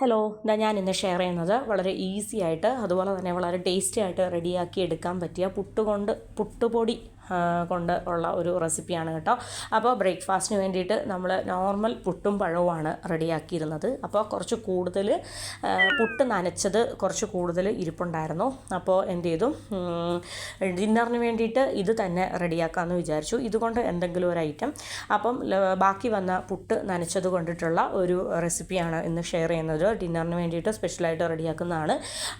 Hello ഇതാ ഞാൻ ഇന്ന് ഷെയർ ചെയ്യുന്നത് വളരെ ഈസി ആയിട്ട് അതുപോലെ തന്നെ വളരെ ടേസ്റ്റി ആയിട്ട് റെഡിയാക്കി എടുക്കാൻ പറ്റിയ പുട്ട് കൊണ്ട് പുട്ടുപൊടി കൊണ്ട് ഉള്ള ഒരു റെസിപ്പിയാണ് കേട്ടോ. അപ്പോൾ ബ്രേക്ക്ഫാസ്റ്റിന് വേണ്ടിയിട്ട് നമ്മൾ നോർമൽ പുട്ടും പഴവുമാണ് റെഡിയാക്കിയിരുന്നത്. അപ്പോൾ കുറച്ച് കൂടുതൽ പുട്ട് നനച്ചത് കുറച്ച് കൂടുതൽ ഇരിപ്പുണ്ടായിരുന്നു. അപ്പോൾ എന്ത് ചെയ്തു? ഡിന്നറിന് വേണ്ടിയിട്ട് ഇത് തന്നെ റെഡിയാക്കാമെന്ന് വിചാരിച്ചു. ഇതുകൊണ്ട് എന്തെങ്കിലും ഒരു ഐറ്റം. അപ്പം ബാക്കി വന്ന പുട്ട് നനച്ചത് കൊണ്ടിട്ടുള്ള ഒരു റെസിപ്പിയാണ് ഇന്ന് ഷെയർ ചെയ്യുന്നത്. ഡിന്നറിന് വേണ്ടിയിട്ട് സ്പെഷ്യലായിട്ട് റെഡിയാക്കുന്നതാണ്.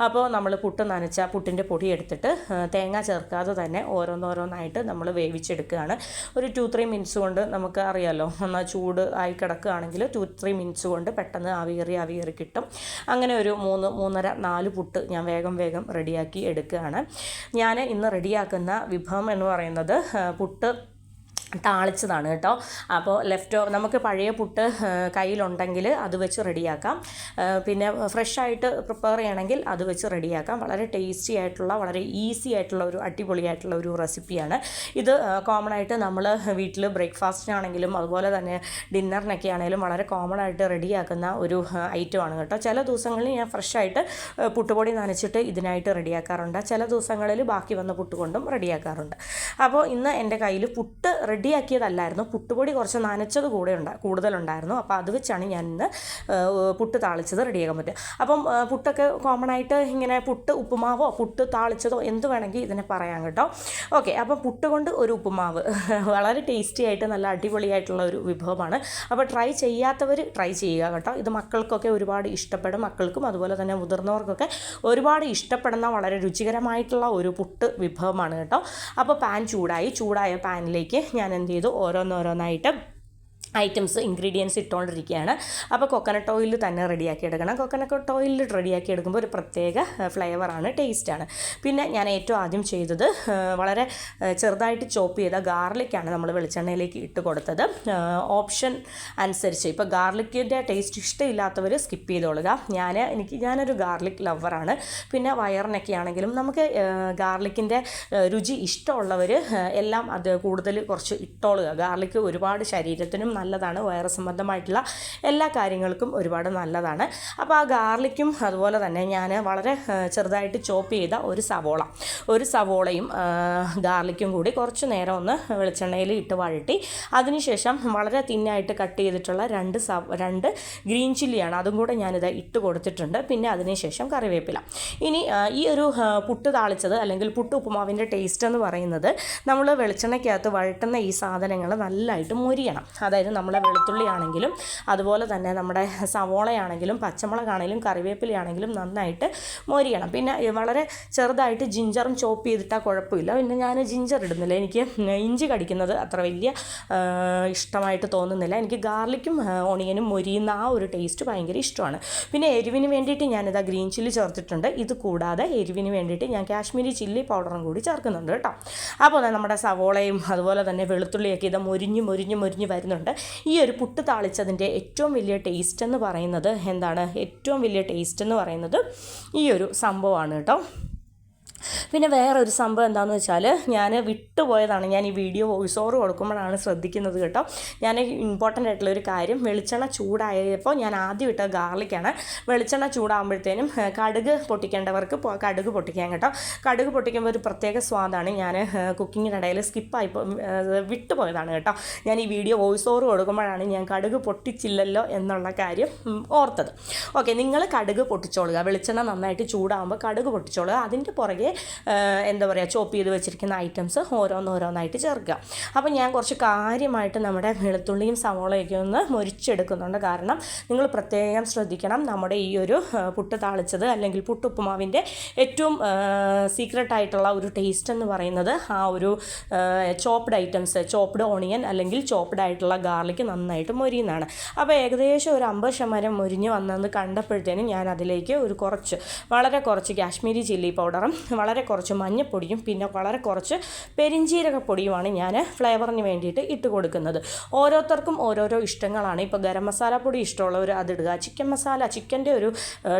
അപ്പോൾ നമ്മൾ പുട്ട് നനച്ച പുട്ടിന്റെ പൊടി എടുത്തിട്ട് തേങ്ങ ചേർക്കാതെ തന്നെ ഓരോന്നോരോന്നായിട്ട് നമ്മൾ വേവിച്ചെടുക്കുകയാണ്. ഒരു ടു ത്രീ മിനിറ്റ്സ് കൊണ്ട് നമുക്ക് അറിയാമല്ലോ എന്നാൽ ചൂട് ആയി കിടക്കുകയാണെങ്കിൽ ടു ത്രീ മിനിറ്റ്സ് കൊണ്ട് പെട്ടെന്ന് ആവിയേറി ആവിയേറി കിട്ടും. അങ്ങനെ ഒരു മൂന്ന് മൂന്നര നാല് പുട്ട് ഞാൻ വേഗം വേഗം റെഡിയാക്കി എടുക്കുകയാണ്. ഞാൻ ഇന്ന് റെഡിയാക്കുന്ന വിഭവം എന്ന് പറയുന്നത് പുട്ട് താളിച്ചതാണ് കേട്ടോ. അപ്പോൾ ലെഫ്റ്റ് ഓവർ നമുക്ക് പഴയ പുട്ട് കയ്യിലുണ്ടെങ്കിൽ അത് വെച്ച് റെഡിയാക്കാം. പിന്നെ ഫ്രഷ് ആയിട്ട് പ്രിപ്പയർ ചെയ്യണമെങ്കിൽ അത് വെച്ച് റെഡിയാക്കാം. വളരെ ടേസ്റ്റി ആയിട്ടുള്ള വളരെ ഈസി ആയിട്ടുള്ള ഒരു അടിപൊളിയായിട്ടുള്ള ഒരു റെസിപ്പിയാണ്. ഇത് കോമൺ ആയിട്ട് നമ്മൾ വീട്ടിൽ ബ്രേക്ക്ഫാസ്റ്റിനാണെങ്കിലും അതുപോലെ തന്നെ ഡിന്നറിനൊക്കെ ആണെങ്കിലും വളരെ കോമൺ ആയിട്ട് റെഡിയാക്കുന്ന ഒരു ഐറ്റമാണ് കേട്ടോ. ചില ദിവസങ്ങളിൽ ഞാൻ ഫ്രഷ് ആയിട്ട് പുട്ടുപൊടി നനച്ചിട്ട് ഇതിനായിട്ട് റെഡിയാക്കാറുണ്ട്. ചില ദിവസങ്ങളിൽ ബാക്കി വന്ന പുട്ട് കൊണ്ടും റെഡിയാക്കാറുണ്ട്. അപ്പോൾ ഇന്ന് എന്റെ കയ്യിൽ പുട്ട് റെഡിയാക്കിയതല്ലായിരുന്നു. പുട്ടുപൊടി കുറച്ച് നനച്ചത് കൂടെ ഉണ്ട് കൂടുതലുണ്ടായിരുന്നു. അപ്പോൾ അത് വെച്ചാണ് ഞാൻ ഇന്ന് പുട്ട് താളിച്ചത് റെഡിയാക്കാൻ പറ്റുക അപ്പം പുട്ടൊക്കെ കോമൺ ആയിട്ട് ഇങ്ങനെ പുട്ട് ഉപ്പുമാവോ പുട്ട് താളിച്ചതോ എന്ത് വേണമെങ്കിൽ ഇതിനെ പറയാം കേട്ടോ. ഓക്കെ അപ്പം പുട്ട് കൊണ്ട് ഒരു ഉപ്പുമാവ്. വളരെ ടേസ്റ്റി ആയിട്ട് നല്ല അടിപൊളിയായിട്ടുള്ള ഒരു വിഭവമാണ്. അപ്പോൾ ട്രൈ ചെയ്യാത്തവർ ട്രൈ ചെയ്യുക കേട്ടോ. ഇത് മക്കൾക്കൊക്കെ ഒരുപാട് ഇഷ്ടപ്പെടും മക്കൾക്കും അതുപോലെ തന്നെ മുതിർന്നവർക്കൊക്കെ ഒരുപാട് ഇഷ്ടപ്പെടുന്ന വളരെ രുചികരമായിട്ടുള്ള ഒരു പുട്ട് വിഭവമാണ് കേട്ടോ. അപ്പോൾ പാൻ ചൂടായി ചൂടായ പാനിലേക്ക് ഞാൻ എന്ത് ചെയ്തു? ഓരോന്നോരോന്നായിട്ട് ഐറ്റംസ് ഇൻഗ്രീഡിയൻസ് ഇട്ടുകൊണ്ടിരിക്കുകയാണ് അപ്പോൾ കൊക്കനട്ട് ഓയിൽ തന്നെ റെഡിയാക്കി എടുക്കണം. കൊക്കനട്ട് ഓയിൽ റെഡിയാക്കി എടുക്കുമ്പോൾ ഒരു പ്രത്യേക ഫ്ലേവറാണ് ടേസ്റ്റാണ് പിന്നെ ഞാൻ ഏറ്റവും ആദ്യം ചെയ്തത് വളരെ ചെറുതായിട്ട് ചോപ്പ് ചെയ്ത ഗാർലിക്കാണ് നമ്മൾ വെളിച്ചെണ്ണയിലേക്ക് ഇട്ട് കൊടുത്തത്. ഓപ്ഷൻ അനുസരിച്ച്. ഇപ്പോൾ ഗാർലിക്കിന്റെ ടേസ്റ്റ് ഇഷ്ടമില്ലാത്തവർ സ്കിപ്പ് ചെയ്തോളുക. ഞാൻ എനിക്ക് ഞാനൊരു ഗാർലിക് ലവറാണ് പിന്നെ വയറിനൊക്കെ ആണെങ്കിലും നമുക്ക് ഗാർലിക്കിന്റെ രുചി ഇഷ്ടമുള്ളവർ എല്ലാം അത് കൂടുതൽ കുറച്ച് ഇട്ടോളുക. ഗാർലിക്ക് ഒരുപാട് ശരീരത്തിനും നല്ലതാണ് വൈറസ് സംബന്ധമായിട്ടുള്ള എല്ലാ കാര്യങ്ങൾക്കും ഒരുപാട് നല്ലതാണ്. അപ്പോൾ ആ ഗാർലിക്കും അതുപോലെ തന്നെ ഞാൻ വളരെ ചെറുതായിട്ട് ചോപ്പ് ചെയ്ത ഒരു സവോള. ഒരു സവോളയും ഗാർലിക്കും കൂടി കുറച്ച് നേരം ഒന്ന് വെളിച്ചെണ്ണയിൽ ഇട്ട് വഴട്ടി അതിനുശേഷം വളരെ തിന്നായിട്ട് കട്ട് ചെയ്തിട്ടുള്ള രണ്ട് സവ രണ്ട് ഗ്രീൻ ചില്ലിയാണ് അതും കൂടെ ഞാനിത് ഇട്ട് കൊടുത്തിട്ടുണ്ട്. പിന്നെ അതിനുശേഷം കറിവേപ്പില. ഇനി ഈ ഒരു പുട്ട് താളിച്ചത് അല്ലെങ്കിൽ പുട്ട് ഉപ്പുമാവിന്റെ ടേസ്റ്റ് എന്ന് പറയുന്നത് നമ്മൾ വെളിച്ചെണ്ണയ്ക്കകത്ത് വഴട്ടുന്ന ഈ സാധനങ്ങൾ നല്ലതായിട്ട് മുരിയണം. അതായത് നമ്മളെ വെളുത്തുള്ളി ആണെങ്കിലും അതുപോലെ തന്നെ നമ്മുടെ സവോളയാണെങ്കിലും പച്ചമുളകാണെങ്കിലും കറിവേപ്പിലയാണെങ്കിലും നന്നായിട്ട് മൊരിയണം. പിന്നെ വളരെ ചെറുതായിട്ട് ജിഞ്ചറും ചോപ്പ് ചെയ്തിട്ടാൽ കുഴപ്പമില്ല. പിന്നെ ഞാൻ ജിഞ്ചർ ഇടുന്നില്ല. എനിക്ക് ഇഞ്ചി കടിക്കുന്നത് അത്ര വലിയ ഇഷ്ടമായിട്ട് തോന്നുന്നില്ല. എനിക്ക് ഗാർലിക്കും ഓണിയനും മൊരിയുന്ന ആ ഒരു ടേസ്റ്റ് ഭയങ്കര ഇഷ്ടമാണ്. പിന്നെ എരിവിന് വേണ്ടിയിട്ട് ഞാനിതാ ഗ്രീൻ ചില്ലി ചേർത്തിട്ടുണ്ട്. ഇത് കൂടാതെ എരിവിന് വേണ്ടിയിട്ട് ഞാൻ കാശ്മീരി ചില്ലി പൗഡറും കൂടി ചേർക്കുന്നുണ്ട് കേട്ടോ. അപ്പോൾ നമ്മുടെ സവോളയും അതുപോലെ തന്നെ വെളുത്തുള്ളിയൊക്കെ ഇത് മൊരിഞ്ഞ് മൊരിഞ്ഞ് മൊരിഞ്ഞ് വരുന്നുണ്ട്. ഈ ഒരു പുട്ട് താളിച്ചതിന്റെ ഏറ്റവും വലിയ ടേസ്റ്റ് എന്ന് പറയുന്നത് എന്താണ്? ഏറ്റവും വലിയ ടേസ്റ്റ് എന്ന് പറയുന്നത് ഈ ഒരു സംഭവമാണ് കേട്ടോ. പിന്നെ വേറൊരു സംഭവം എന്താണെന്ന് വെച്ചാൽ ഞാൻ വിട്ടുപോയതാണ്. ഞാൻ ഈ വീഡിയോ വോയിസ് ഓവർ കൊടുക്കുമ്പോഴാണ് ശ്രദ്ധിക്കുന്നത് കേട്ടോ. ഞാൻ ഇമ്പോർട്ടന്റ് ആയിട്ടുള്ള ഒരു കാര്യം വെളിച്ചെണ്ണ ചൂടായപ്പോൾ ഞാൻ ആദ്യം ഇട്ട ഗാർലിക്കാണ് വെളിച്ചെണ്ണ ചൂടാകുമ്പോഴത്തേനും കടുക് പൊട്ടിക്കേണ്ടവർക്ക് കടുക് പൊട്ടിക്കാൻ കേട്ടോ. കടുക് പൊട്ടിക്കുമ്പോൾ ഒരു പ്രത്യേക സ്വാദാണ്. ഞാൻ കുക്കിങ്ങിനിടയിൽ സ്കിപ്പായി വിട്ടുപോയതാണ് കേട്ടോ. ഞാൻ ഈ വീഡിയോ വോയിസ് ഓവർ കൊടുക്കുമ്പോഴാണ് ഞാൻ കടുക് പൊട്ടിച്ചില്ലല്ലോ എന്നുള്ള കാര്യം ഓർത്തത്. ഓക്കെ നിങ്ങൾ കടുക് പൊട്ടിച്ചോളുക. വെളിച്ചെണ്ണ നന്നായിട്ട് ചൂടാകുമ്പോൾ കടുക് പൊട്ടിച്ചോളുക. അതിന്റെ പുറകെ എന്താ പറയുക ചോപ്പ് ചെയ്ത് വെച്ചിരിക്കുന്ന ഐറ്റംസ് ഓരോന്നോരോന്നായിട്ട് ചേർക്കുക. അപ്പോൾ ഞാൻ കുറച്ച് കാര്യമായിട്ട് നമ്മുടെ വെളുത്തുള്ളിയും സവോളയൊക്കെ ഒന്ന് മുരിച്ചെടുക്കുന്നുണ്ട്. കാരണം നിങ്ങൾ പ്രത്യേകം ശ്രദ്ധിക്കണം നമ്മുടെ ഈ ഒരു പുട്ട് താളിച്ചത് അല്ലെങ്കിൽ പുട്ടുപ്പുമാവിന്റെ ഏറ്റവും സീക്രട്ട് ആയിട്ടുള്ള ഒരു ടേസ്റ്റ് എന്ന് പറയുന്നത് ആ ഒരു ചോപ്ഡ് ഐറ്റംസ് ചോപ്ഡ് ഓണിയൻ അല്ലെങ്കിൽ ചോപ്ഡ് ആയിട്ടുള്ള ഗാർലിക്ക് നന്നായിട്ട് മൊരിയുന്നതാണ്. അപ്പോൾ ഏകദേശം ഒരു അമ്പത് ശതമാനം മൊരിഞ്ഞ് വന്നെന്ന് കണ്ടപ്പോഴത്തേനും ഞാൻ അതിലേക്ക് ഒരു കുറച്ച് വളരെ കുറച്ച് കാശ്മീരി ചില്ലി പൗഡറും വളരെ കുറച്ച് മഞ്ഞപ്പൊടിയും പിന്നെ വളരെ കുറച്ച് പെരിഞ്ജീരകപ്പൊടിയുമാണ് ഞാൻ ഫ്ലേവറിന് വേണ്ടിയിട്ട് ഇട്ട് കൊടുക്കുന്നത്. ഓരോരുത്തർക്കും ഓരോരോ ഇഷ്ടങ്ങളാണ്. ഇപ്പോൾ ഗരം മസാല പൊടി ഇഷ്ടമുള്ളവർ അതിടുക ചിക്കൻ മസാല ചിക്കന്റെ ഒരു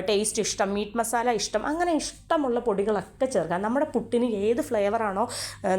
ടേസ്റ്റ് ഇഷ്ടം മീറ്റ് മസാല ഇഷ്ടം അങ്ങനെ ഇഷ്ടമുള്ള പൊടികളൊക്കെ ചേർക്കാം നമ്മുടെ പുട്ടിന് ഏത് ഫ്ലേവറാണോ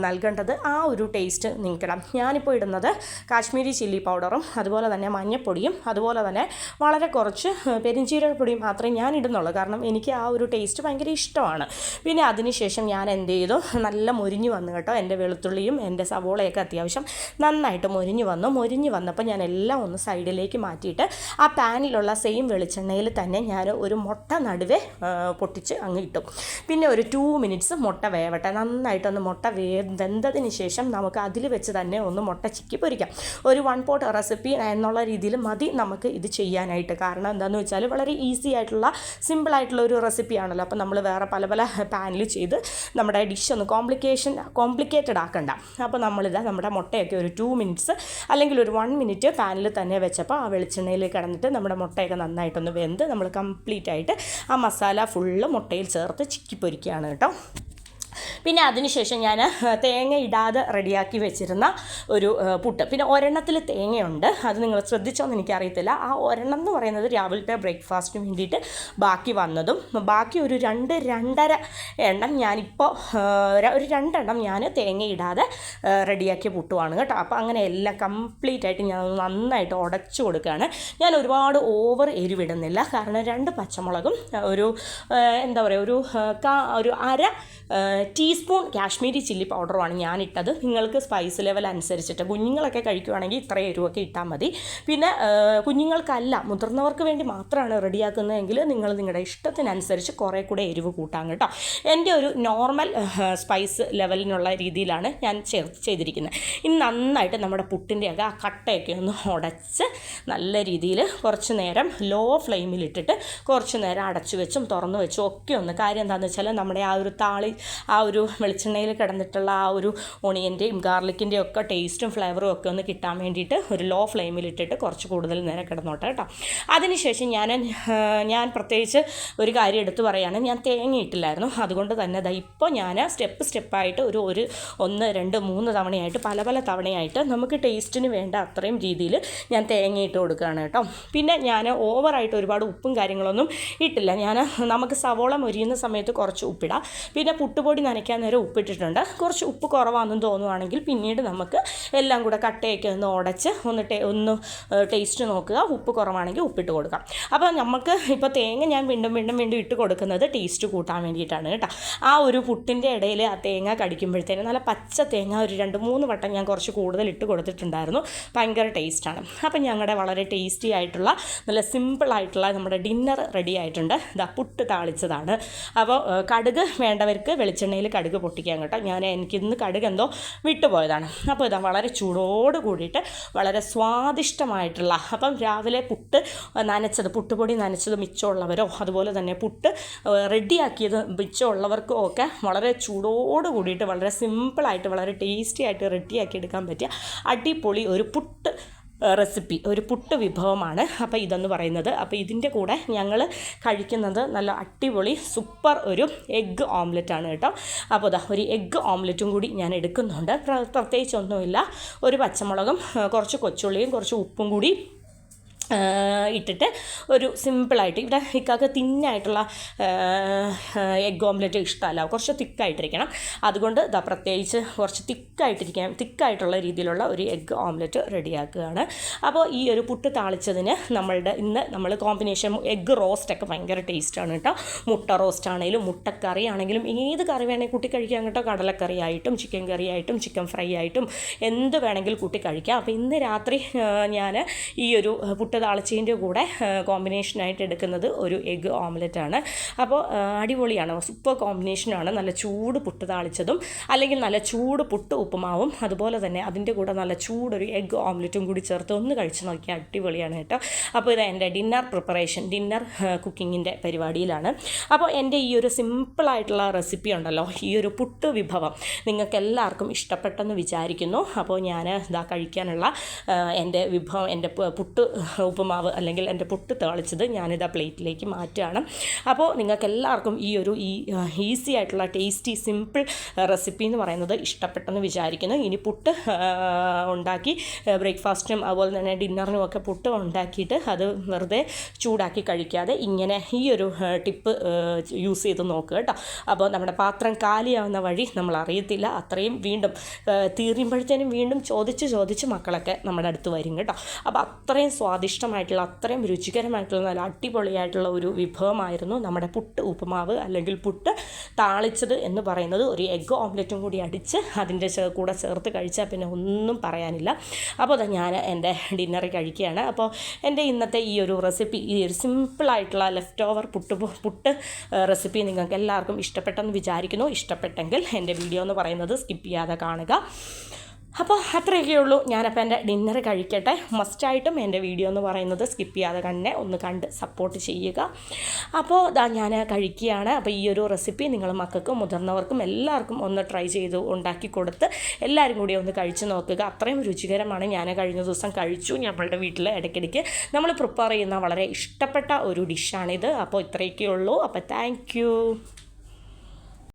നൽകേണ്ടത് ആ ഒരു ടേസ്റ്റ് നിൽക്കണം ഞാനിപ്പോൾ ഇടുന്നത് കാശ്മീരി ചില്ലി പൗഡറും അതുപോലെ തന്നെ മഞ്ഞപ്പൊടിയും അതുപോലെ തന്നെ വളരെ കുറച്ച് പെരിഞ്ചീരകപ്പൊടിയും മാത്രമേ ഞാൻ ഇടുന്നുള്ളൂ. കാരണം എനിക്ക് ആ ഒരു ടേസ്റ്റ് ഭയങ്കര ഇഷ്ടമാണ്. പിന്നെ അതിനുശേഷം ഞാൻ എന്ത് ചെയ്തു? നല്ല മുരിഞ്ഞു വന്നു കേട്ടോ. എന്റെ വെളുത്തുള്ളിയും എന്റെ സവോളയൊക്കെ അത്യാവശ്യം നന്നായിട്ട് മുരിഞ്ഞു വന്നു. മുരിഞ്ഞു വന്നപ്പോൾ ഞാൻ എല്ലാം ഒന്ന് സൈഡിലേക്ക് മാറ്റിയിട്ട് ആ പാനിലുള്ള സെയിം വെളിച്ചെണ്ണയിൽ തന്നെ ഞാൻ ഒരു മുട്ട നടുവെ പൊട്ടിച്ച് അങ്ങ് ഇട്ടു. പിന്നെ ഒരു ടു മിനിറ്റ്സ് മുട്ട വേവട്ടെ. നന്നായിട്ടൊന്ന് മുട്ട വേ വെന്തതിന് ശേഷം നമുക്ക് അതിൽ വെച്ച് തന്നെ ഒന്ന് മുട്ട ചിക്കി പൊരിക്കാം. ഒരു വൺ പോട്ട് റെസിപ്പി എന്നുള്ള രീതിയിൽ മതി നമുക്ക് ഇത് ചെയ്യാനായിട്ട്. കാരണം എന്താണെന്ന് വെച്ചാൽ വളരെ ഈസി ആയിട്ടുള്ള സിമ്പിൾ ആയിട്ടുള്ള ഒരു റെസിപ്പിയാണല്ലോ അപ്പോൾ നമ്മൾ വേറെ പല പല പാനിൽ ചെയ്ത് നമ്മുടെ ഡിഷ് ഒന്ന് കോംപ്ലിക്കേഷൻ കോംപ്ലിക്കേറ്റഡ് ആക്കണ്ട. അപ്പോൾ നമ്മളിത് നമ്മുടെ മുട്ടയൊക്കെ ഒരു ടു മിനിറ്റ്സ് അല്ലെങ്കിൽ ഒരു വൺ മിനിറ്റ് പാനിൽ തന്നെ വെച്ചപ്പോൾ ആ വെളിച്ചെണ്ണയിൽ കിടന്നിട്ട് നമ്മുടെ മുട്ടയൊക്കെ നന്നായിട്ടൊന്ന് വെന്ത് നമ്മൾ കംപ്ലീറ്റ് ആയിട്ട് ആ മസാല ഫുള്ള് മുട്ടയിൽ ചേർത്ത് ചിക്കി പൊരിക്കുകയാണ് കേട്ടോ. പിന്നെ അതിനുശേഷം ഞാൻ തേങ്ങ ഇടാതെ റെഡിയാക്കി വെച്ചിരുന്ന ഒരു പുട്ട്. പിന്നെ ഒരെണ്ണത്തിൽ തേങ്ങയുണ്ട്. അത് നിങ്ങൾ ശ്രദ്ധിച്ചോന്ന് എനിക്കറിയത്തില്ല. ആ ഒരെണ്ണം എന്ന് പറയുന്നത് രാവിലത്തെ ബ്രേക്ക്ഫാസ്റ്റിന് വേണ്ടിയിട്ട് ബാക്കി വന്നതും ബാക്കി ഒരു രണ്ട് രണ്ടര എണ്ണം ഞാനിപ്പോൾ ഒരു രണ്ടെണ്ണം ഞാൻ തേങ്ങ ഇടാതെ റെഡിയാക്കി പുട്ടുമാണ് കേട്ടോ. അപ്പോൾ അങ്ങനെ എല്ലാം കംപ്ലീറ്റ് ആയിട്ട് ഞാൻ നന്നായിട്ട് ഉടച്ചു കൊടുക്കുകയാണ്. ഞാൻ ഒരുപാട് ഓവർ എരിവിടുന്നില്ല. കാരണം രണ്ട് പച്ചമുളകും ഒരു എന്താ പറയുക ഒരു ഒരു അര ടീസ്പൂൺ കാശ്മീരി ചില്ലി പൗഡറുമാണ് ഞാൻ ഇട്ടത് നിങ്ങൾക്ക് സ്പൈസ് ലെവൽ അനുസരിച്ചിട്ട് കുഞ്ഞുങ്ങളൊക്കെ കഴിക്കുവാണെങ്കിൽ ഇത്ര എരിവൊക്കെ ഇട്ടാൽ മതി. പിന്നെ കുഞ്ഞുങ്ങൾക്കല്ല മുതിർന്നവർക്ക് വേണ്ടി മാത്രമാണ് റെഡിയാക്കുന്നതെങ്കിൽ നിങ്ങൾ നിങ്ങളുടെ ഇഷ്ടത്തിനനുസരിച്ച് കുറേ കൂടെ എരിവ് കൂട്ടാം കേട്ടോ. എന്റെ ഒരു നോർമൽ സ്പൈസ് ലെവലിനുള്ള രീതിയിലാണ് ഞാൻ ചേർത്ത് ചെയ്തിരിക്കുന്നത്. ഇനി നന്നായിട്ട് നമ്മുടെ പുട്ടിന്റെയൊക്കെ ആ കട്ടയൊക്കെ ഒന്ന് ഉടച്ച് നല്ല രീതിയിൽ കുറച്ച് നേരം ലോ ഫ്ലെയിമിലിട്ടിട്ട് കുറച്ച് നേരം അടച്ചു വെച്ചും തുറന്നു വെച്ചും ഒക്കെ ഒന്ന് കാര്യം എന്താണെന്ന് വെച്ചാൽ നമ്മുടെ ആ ഒരു താളി ആ ഒരു വെളിച്ചെണ്ണയിൽ കിടന്നിട്ടുള്ള ആ ഒരു ഒണിയന്റെയും ഗാർലിക്കിന്റെയും ഒക്കെ ടേസ്റ്റും ഫ്ലേവറും ഒക്കെ ഒന്ന് കിട്ടാൻ വേണ്ടിയിട്ട് ഒരു ലോ ഫ്ലെയിമിലിട്ടിട്ട് കുറച്ച് കൂടുതൽ നേരം കിടന്നോട്ടെ കേട്ടോ. അതിനുശേഷം ഞാൻ ഞാൻ പ്രത്യേകിച്ച് ഒരു കാര്യം എടുത്തു പറയാണ്. ഞാൻ തേങ്ങ ഇട്ടില്ലായിരുന്നു. അതുകൊണ്ട് തന്നെ ദാ ഇപ്പോൾ ഞാൻ സ്റ്റെപ്പ് സ്റ്റെപ്പായിട്ട് ഒരു ഒരു ഒന്ന് രണ്ട് മൂന്ന് തവണയായിട്ട് പല പല തവണയായിട്ട് നമുക്ക് ടേസ്റ്റിന് വേണ്ട അത്രയും രീതിയിൽ ഞാൻ തേങ്ങ ഇട്ട് കൊടുക്കുകയാണ് കേട്ടോ. പിന്നെ ഞാൻ ഓവറായിട്ട് ഒരുപാട് ഉപ്പും കാര്യങ്ങളൊന്നും ഇട്ടില്ല. ഞാൻ നമുക്ക് സവോള മൊരിയുന്ന സമയത്ത് കുറച്ച് ഉപ്പിടാം. പിന്നെ പുട്ടുപൊടി നനയ്ക്കാൻ നേരം ഉപ്പിട്ടിട്ടുണ്ട്. കുറച്ച് ഉപ്പ് കുറവാണെന്ന് തോന്നുവാണെങ്കിൽ പിന്നീട് നമുക്ക് എല്ലാം കൂടെ കട്ടയൊക്കെ ഒന്ന് ഉടച്ച് ഒന്ന് ടേ ഒന്ന് ടേസ്റ്റ് നോക്കുക. ഉപ്പ് കുറവാണെങ്കിൽ ഉപ്പിട്ട് കൊടുക്കാം. അപ്പോൾ നമുക്ക് ഇപ്പോൾ തേങ്ങ ഞാൻ വീണ്ടും വീണ്ടും വീണ്ടും ഇട്ട് കൊടുക്കുന്നത് ടേസ്റ്റ് കൂട്ടാൻ വേണ്ടിയിട്ടാണ് കേട്ടോ. ആ ഒരു പുട്ടിന്റെ ഇടയിൽ ആ തേങ്ങ കടിക്കുമ്പോഴത്തേനും നല്ല പച്ച തേങ്ങ ഒരു രണ്ട് മൂന്ന് വട്ടം ഞാൻ കുറച്ച് കൂടുതൽ ഇട്ട് കൊടുത്തിട്ടുണ്ടായിരുന്നു. ഭയങ്കര ടേസ്റ്റാണ് അപ്പോൾ ഞങ്ങളുടെ വളരെ ടേസ്റ്റി ആയിട്ടുള്ള നല്ല സിമ്പിളായിട്ടുള്ള നമ്മുടെ ഡിന്നർ റെഡി ആയിട്ടുണ്ട്. ഇതാ പുട്ട് താളിച്ചതാണ്. അപ്പോൾ കടുക് വേണ്ടവർക്ക് വെളിച്ചെണ്ണയിൽ കടുക് പൊട്ടിക്കാൻ കേട്ടോ. ഞാൻ എനിക്കിന്ന് കടുക് എന്തോ വിട്ടുപോയതാണ്. അപ്പോൾ ഇതാ വളരെ ചൂടോട് കൂടിയിട്ട് വളരെ സ്വാദിഷ്ടമായിട്ടുള്ള അപ്പം രാവിലെ പുട്ട് നനച്ചത് പുട്ടുപൊടി നനച്ചത് മിച്ചമുള്ളവരോ അതുപോലെ തന്നെ പുട്ട് റെഡിയാക്കിയത് മിച്ചമുള്ളവർക്കും ഒക്കെ വളരെ ചൂടോട് കൂടിയിട്ട് വളരെ സിമ്പിളായിട്ട് വളരെ ടേസ്റ്റി ആയിട്ട് റെഡിയാക്കി എടുക്കാൻ പറ്റിയ അടിപൊളി ഒരു പുട്ട് റെസിപ്പി ഒരു പുട്ട് വിഭവമാണ് അപ്പോൾ ഇതെന്ന് പറയുന്നത്. അപ്പോൾ ഇതിന്റെ കൂടെ ഞങ്ങൾ കഴിക്കുന്നത് നല്ല അടിപൊളി സൂപ്പർ ഒരു എഗ്ഗ് ഓംലെറ്റ് ആണ് കേട്ടോ. അപ്പോൾ ഇതാ ഒരു എഗ്ഗ് ഓംലെറ്റും കൂടി ഞാൻ എടുക്കുന്നുണ്ട്. പ്ര- പ്രത്യേകിച്ചൊന്നുമില്ല ഒരു പച്ചമുളകും കുറച്ച് കൊച്ചുള്ളിയും കുറച്ച് ഉപ്പും കൂടി ഇട്ടിട്ട് ഒരു സിമ്പിളായിട്ട് ഇവിടെ ഇക്കാക്ക് തിന്നായിട്ടുള്ള എഗ് ഓംലെറ്റ് ഇഷ്ടമല്ല. കുറച്ച് തിക്കായിട്ടിരിക്കണം. അതുകൊണ്ട് ഇതാ പ്രത്യേകിച്ച് കുറച്ച് തിക്കായിട്ടിരിക്കാൻ തിക്കായിട്ടുള്ള രീതിയിലുള്ള ഒരു എഗ് ഓംലെറ്റ് റെഡിയാക്കുകയാണ്. അപ്പോൾ ഈ ഒരു പുട്ട് താളിച്ചതിന് നമ്മളുടെ ഇന്ന് നമ്മൾ കോമ്പിനേഷൻ എഗ് റോസ്റ്റൊക്കെ ഭയങ്കര ടേസ്റ്റാണ് കേട്ടോ. മുട്ട റോസ്റ്റ് ആണെങ്കിലും മുട്ടക്കറി ആണെങ്കിലും ഏത് കറി വേണമെങ്കിൽ കൂട്ടി കഴിക്കാം കേട്ടോ. കടലക്കറി ആയിട്ടും ചിക്കൻ കറി ആയിട്ടും ചിക്കൻ ഫ്രൈ ആയിട്ടും എന്ത് വേണമെങ്കിലും കൂട്ടി കഴിക്കാം. അപ്പോൾ ഇന്ന് രാത്രി ഞാൻ ഈ ഒരു പുട്ട് താളിച്ചതിന്റെ കൂടെ കോമ്പിനേഷനായിട്ട് എടുക്കുന്നത് ഒരു എഗ്ഗ് ഓംലെറ്റ് ആണ്. അപ്പോൾ അടിപൊളിയാണ്. സൂപ്പർ കോമ്പിനേഷനാണ് നല്ല ചൂട് പുട്ട് താളിച്ചതും അല്ലെങ്കിൽ നല്ല ചൂട് പുട്ട് ഉപ്പുമാവും. അതുപോലെ തന്നെ അതിന്റെ കൂടെ നല്ല ചൂടൊരു എഗ്ഗ് ഓംലെറ്റും കൂടി ചേർത്ത് ഒന്ന് കഴിച്ച് നോക്കിയാൽ അടിപൊളിയാണ് കേട്ടോ. അപ്പോൾ ഇത് എന്റെ ഡിന്നർ പ്രിപ്പറേഷൻ ഡിന്നർ കുക്കിങ്ങിന്റെ പരിപാടിയിലാണ്. അപ്പോൾ എന്റെ ഈ ഒരു സിമ്പിളായിട്ടുള്ള റെസിപ്പി ഉണ്ടല്ലോ ഈ ഒരു പുട്ട് വിഭവം നിങ്ങൾക്ക് എല്ലാവർക്കും ഇഷ്ടപ്പെട്ടെന്ന് വിചാരിക്കുന്നു. അപ്പോൾ ഞാൻ ഇതാ കഴിക്കാനുള്ള എന്റെ വിഭവം എന്റെ പുട്ട് ഉപ്പുമാവ് അല്ലെങ്കിൽ എന്റെ പുട്ട് തളിച്ചത് ആ പ്ലേറ്റിലേക്ക് മാറ്റുകയാണ്. അപ്പോൾ നിങ്ങൾക്ക് എല്ലാവർക്കും ഈ ഒരു ഈ ഈസി ആയിട്ടുള്ള ടേസ്റ്റി സിമ്പിൾ റെസിപ്പി എന്ന് പറയുന്നത് ഇഷ്ടപ്പെട്ടെന്ന് വിചാരിക്കുന്നു. ഇനി പുട്ട് ഉണ്ടാക്കി ബ്രേക്ക്ഫാസ്റ്റിനും അതുപോലെ തന്നെ ഡിന്നറിനും ഒക്കെ പുട്ട് ഉണ്ടാക്കിയിട്ട് അത് വെറുതെ ചൂടാക്കി കഴിക്കാതെ ഇങ്ങനെ ഈ ഒരു ടിപ്പ് യൂസ് ചെയ്ത് നോക്കുക കേട്ടോ. അപ്പോൾ നമ്മുടെ പാത്രം കാലിയാവുന്ന വഴി നമ്മൾ അറിയത്തില്ല. അത്രയും വീണ്ടും തീരുമ്പോഴത്തേനും വീണ്ടും ചോദിച്ച് ചോദിച്ച് മക്കളൊക്കെ നമ്മുടെ അടുത്ത് വരും കേട്ടോ. അപ്പോൾ അത്രയും സ്വാദിഷ്ടമായിട്ടുള്ള അത്രയും രുചികരമായിട്ടുള്ള നല്ല അടിപൊളിയായിട്ടുള്ള ഒരു വിഭവമായിരുന്നു നമ്മുടെ പുട്ട് ഉപ്പുമാവ് അല്ലെങ്കിൽ പുട്ട് താളിച്ചത് എന്ന് പറയുന്നത്. ഒരു എഗ്ഗ് ഓംലെറ്റും കൂടി അടിച്ച് അതിന്റെ കൂടെ ചേർത്ത് കഴിച്ചാൽ പിന്നെ ഒന്നും പറയാനില്ല. അപ്പോൾ അതാ ഞാൻ എന്റെ ഡിന്നർ കഴിക്കുകയാണ്. അപ്പോൾ എന്റെ ഇന്നത്തെ ഈ ഒരു റെസിപ്പി ഈ ഒരു സിമ്പിളായിട്ടുള്ള left over puttu puttu recipe നിങ്ങൾക്ക് എല്ലാവർക്കും ഇഷ്ടപ്പെട്ടെന്ന് വിചാരിക്കുന്നു. ഇഷ്ടപ്പെട്ടെങ്കിൽ എന്റെ വീഡിയോ എന്ന് പറയുന്നത് സ്കിപ്പ് ചെയ്യാതെ കാണുക. അപ്പോൾ അത്രയൊക്കെ ഉള്ളൂ. ഞാനപ്പോൾ എന്റെ ഡിന്നർ കഴിക്കട്ടെ. മസ്റ്റായിട്ടും എന്റെ വീഡിയോ എന്ന് പറയുന്നത് സ്കിപ്പ് ചെയ്യാതെ തന്നെ ഒന്ന് കണ്ട് സപ്പോർട്ട് ചെയ്യുക. അപ്പോൾ ഇതാ ഞാൻ കഴിക്കുകയാണ്. അപ്പോൾ ഈ ഒരു റെസിപ്പി നിങ്ങൾ മക്കൾക്കും മുതിർന്നവർക്കും എല്ലാവർക്കും ഒന്ന് ട്രൈ ചെയ്ത് ഉണ്ടാക്കി കൊടുത്ത് എല്ലാവരും കൂടി ഒന്ന് കഴിച്ച് നോക്കുക. അത്രയും രുചികരമാണ്. ഞാൻ കഴിഞ്ഞ ദിവസം കഴിച്ചു. ഞങ്ങളുടെ വീട്ടിൽ ഇടയ്ക്കിടയ്ക്ക് നമ്മൾ പ്രിപ്പയർ ചെയ്യുന്ന വളരെ ഇഷ്ടപ്പെട്ട ഒരു ഡിഷാണിത് അപ്പോൾ ഇത്രയൊക്കെ ഉള്ളൂ. അപ്പോൾ താങ്ക്